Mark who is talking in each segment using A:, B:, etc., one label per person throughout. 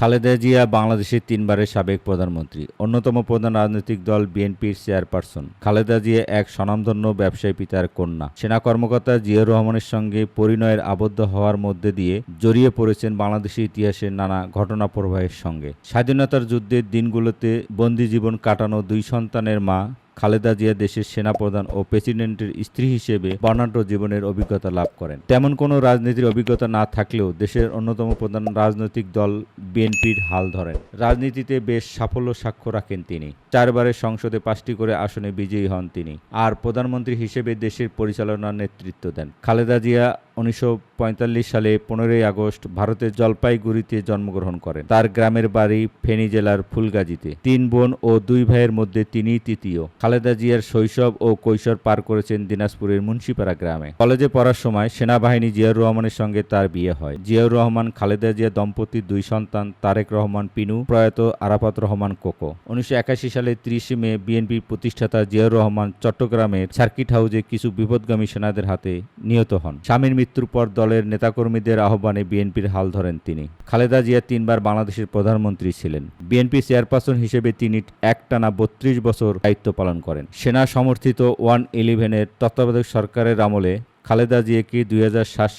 A: খালেদা জিয়া বাংলাদেশের তিনবারের সাবেক প্রধানমন্ত্রী, অন্যতম প্রধান রাজনৈতিক দল বিএনপির চেয়ারপারসন। খালেদা জিয়া এক স্বনামধন্য ব্যবসায়ী পিতার কন্যা। সেনা কর্মকর্তা জিয়াউর রহমানের সঙ্গে পরিণয়ের আবদ্ধ হওয়ার মধ্যে দিয়ে জড়িয়ে পড়েছেন বাংলাদেশের ইতিহাসের নানা ঘটনা প্রবাহের সঙ্গে। স্বাধীনতার যুদ্ধের দিনগুলোতে বন্দি জীবন কাটানো দুই সন্তানের মা খালেদা জিয়া দেশের সেনাপ্রধান ও প্রেসিডেন্টের স্ত্রী হিসেবে বর্ণাঢ্য জীবনের অভিজ্ঞতা লাভ করেন। তেমন কোনো রাজনীতির অভিজ্ঞতা না থাকলেও দেশের অন্যতম প্রধান রাজনৈতিক দল বিএনপির হাল ধরেন। রাজনীতিতে বেশ সাফল্য সাক্ষ্য রাখেন তিনি। চারবারের সংসদে পাঁচটি করে আসনে বিজয়ী হন তিনি। আর প্রধানমন্ত্রী হিসেবে দেশের পরিচালনার নেতৃত্ব দেন। খালেদা জিয়া উনিশশো পঁয়তাল্লিশ সালে পনেরোই আগস্ট ভারতের জলপাইগুড়িতে জন্মগ্রহণ করেন। তার গ্রামের বাড়ি ফেনী জেলার ফুলগাজীতে। তিন বোন ও দুই ভাইয়ের মধ্যে তিনি তৃতীয়। খালেদা জিয়ার শৈশব ও কৈশোর পার করেছেন দিনাজপুরের মুন্সিপাড়া গ্রামে। কলেজে পড়ার সময় সেনাবাহিনী জিয়াউর রহমানের সঙ্গে তার বিয়ে হয়। জিয়াউর রহমান, খালেদা জিয়া দম্পতির দুই সন্তান, তারেক রহমান, পিনু, প্রয়াত আরাফাত রহমান, কোকো। উনিশশো একাশি সালে ত্রিশে মে বিএনপির প্রতিষ্ঠাতা জিয়াউর রহমান চট্টগ্রামের সার্কিট হাউজে কিছু বিপদগামী সেনাদের হাতে নিহত হন। স্বামীর মৃত্যুর পর দলের নেতাকর্মীদের আহ্বানে বিএনপির হাল ধরেন তিনি। খালেদা জিয়া তিনবার বাংলাদেশের প্রধানমন্ত্রী ছিলেন। বিএনপি চেয়ারপারসন হিসেবে তিনি একটানা বত্রিশ বছর দায়িত্ব পালন করেন। সেনা সমর্থিত ওয়ান ইলেভেনের তত্ত্বাবধায়ক সরকারের আমলে খালেদা জিয়াকে দুই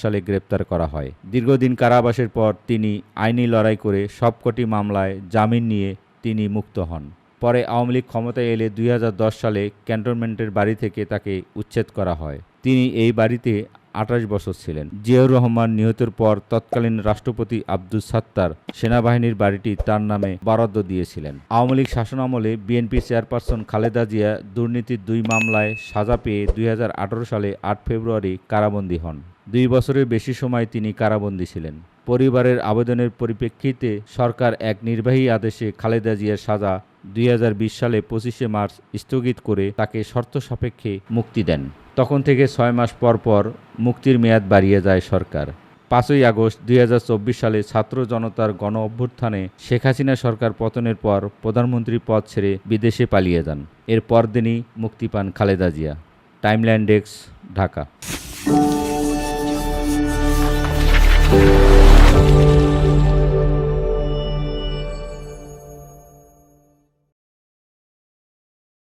A: সালে গ্রেপ্তার করা হয়। দীর্ঘদিন কারাবাসের পর তিনি আইনি লড়াই করে সবকটি মামলায় জামিন নিয়ে তিনি মুক্ত হন। পরে আওয়ামী লীগ ক্ষমতায় এলে দুই হাজার দশ সালে ক্যান্টনমেন্টের বাড়ি থেকে তাকে উচ্ছেদ করা হয়। তিনি এই বাড়িতে আঠাশ বছর ছিলেন। জিয়াউর রহমান নিহতের পর তৎকালীন রাষ্ট্রপতি আব্দুল সাত্তার সেনাবাহিনীর বাড়িটি তার নামে বরাদ্দ দিয়েছিলেন। আওয়ামী লীগ শাসন আমলে বিএনপি চেয়ারপারসন খালেদা জিয়া দুর্নীতির দুই মামলায় সাজা পেয়ে দুই হাজার আঠেরো সালে আট ফেব্রুয়ারি কারাবন্দী হন। দুই বছরের বেশি সময় তিনি কারাবন্দী ছিলেন। পরিবারের আবেদনের পরিপ্রেক্ষিতে সরকার এক নির্বাহী আদেশে খালেদা জিয়ার সাজা দুই হাজার বিশ সালে পঁচিশে মার্চ স্থগিত করে তাকে শর্ত সাপেক্ষে মুক্তি দেন। তখন থেকে ছয় মাস পর পর মুক্তির মেয়াদ বাড়িয়ে যায় সরকার। পাঁচই আগস্ট দুই হাজার চব্বিশ সালে ছাত্র জনতার গণ অভ্যুত্থানে শেখ হাসিনা সরকার পতনের পর প্রধানমন্ত্রী পদ ছেড়ে বিদেশে পালিয়ে যান। এর পরদিনই মুক্তি পান Khaleda Zia. Timeline desk, Dhaka.